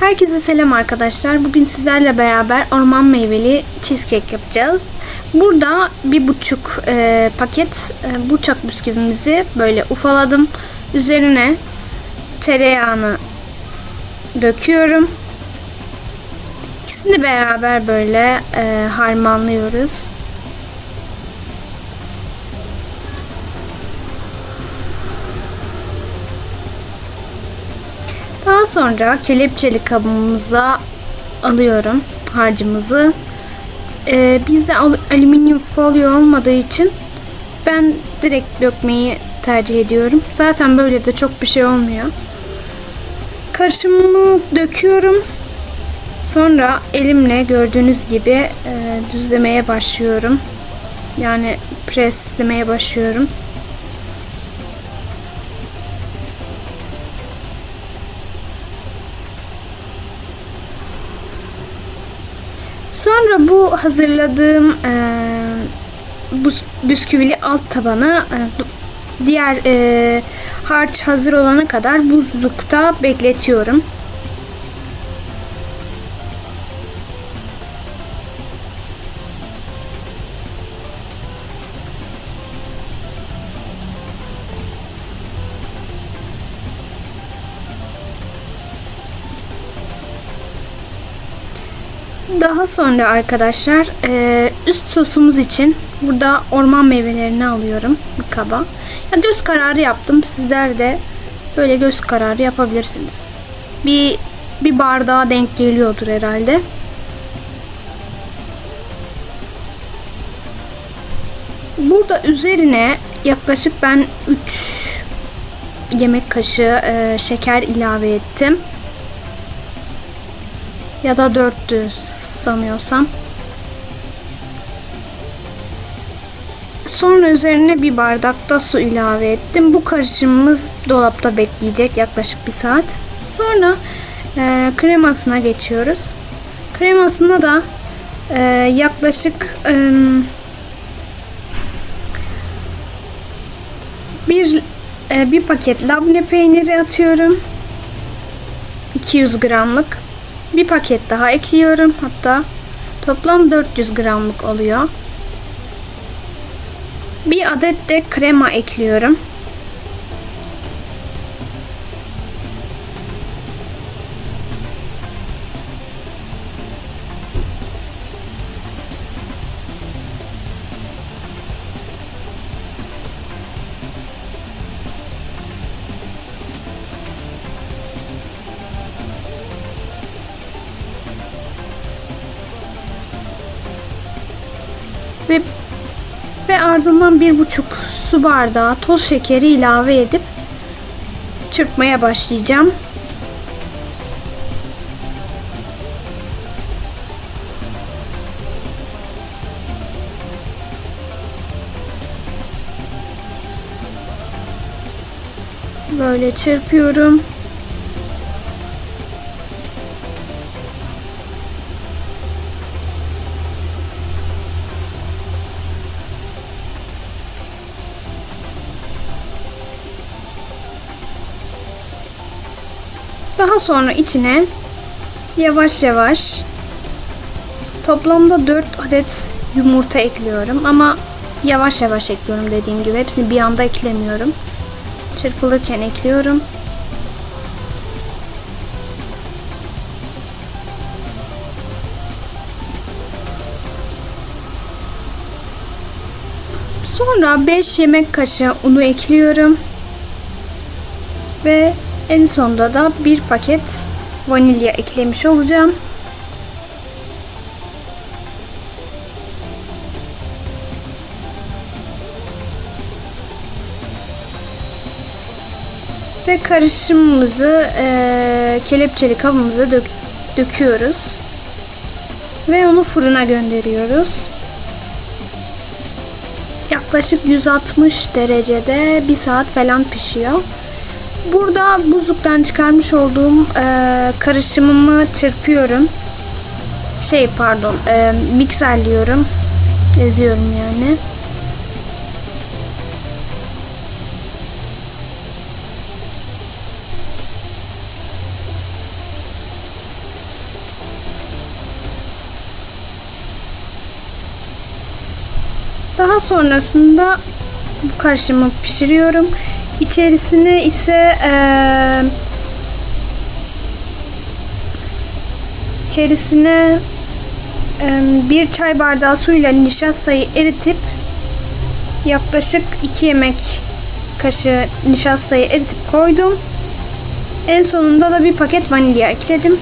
Herkese selam arkadaşlar. Bugün sizlerle beraber orman meyveli cheesecake yapacağız. Burada bir buçuk e, paket e, burçak bisküvimizi böyle ufaladım. Üzerine tereyağını döküyorum. İkisini beraber böyle e, harmanlıyoruz. Sonra kelepçeli kabımıza alıyorum harcımızı. Ee, bizde al- alüminyum folyo olmadığı için ben direkt dökmeyi tercih ediyorum. Zaten böyle de çok bir şey olmuyor. Karışımımı döküyorum. Sonra elimle gördüğünüz gibi e, düzlemeye başlıyorum. Yani preslemeye başlıyorum. Sonra bu hazırladığım e, bu bisküvili alt tabanı e, diğer e, harç hazır olana kadar buzlukta bekletiyorum. Daha sonra arkadaşlar e, üst sosumuz için burada orman meyvelerini alıyorum bir kaba. Ya göz kararı yaptım. Sizler de böyle göz kararı yapabilirsiniz. Bir bir bardağa denk geliyordur herhalde. Burada üzerine yaklaşık ben 3 yemek kaşığı e, şeker ilave ettim ya da dörttü sanıyorsam. Sonra üzerine bir bardakta su ilave ettim. Bu karışımımız dolapta bekleyecek yaklaşık bir saat. Sonra e, kremasına geçiyoruz. Kremasına da e, yaklaşık e, bir e, bir paket labne peyniri atıyorum. 200 gramlık bir paket daha ekliyorum. Hatta toplam 400 gramlık oluyor. Bir adet de krema ekliyorum. Ve ve ardından bir buçuk su bardağı toz şekeri ilave edip çırpmaya başlayacağım. Böyle çırpıyorum. Daha sonra içine yavaş yavaş toplamda 4 adet yumurta ekliyorum ama yavaş yavaş ekliyorum dediğim gibi hepsini bir anda eklemiyorum. Çırpılırken ekliyorum. Sonra 5 yemek kaşığı unu ekliyorum. Ve en sonunda da bir paket vanilya eklemiş olacağım. Ve karışımımızı e, kelepçeli kabımıza dök, döküyoruz. Ve onu fırına gönderiyoruz. Yaklaşık 160 derecede bir saat falan pişiyor. Burada buzluktan çıkarmış olduğum e, karışımımı çırpıyorum. Şey pardon e, mikserliyorum. Eziyorum yani. Daha sonrasında bu karışımı pişiriyorum. İçerisine ise eee içerisine eee, bir çay bardağı suyla nişastayı eritip yaklaşık 2 yemek kaşığı nişastayı eritip koydum. En sonunda da bir paket vanilya ekledim.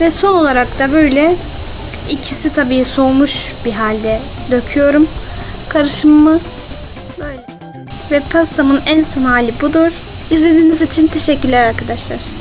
Ve son olarak da böyle ikisi tabii soğumuş bir halde döküyorum karışımımı. Böyle. Ve pastamın en son hali budur. İzlediğiniz için teşekkürler arkadaşlar.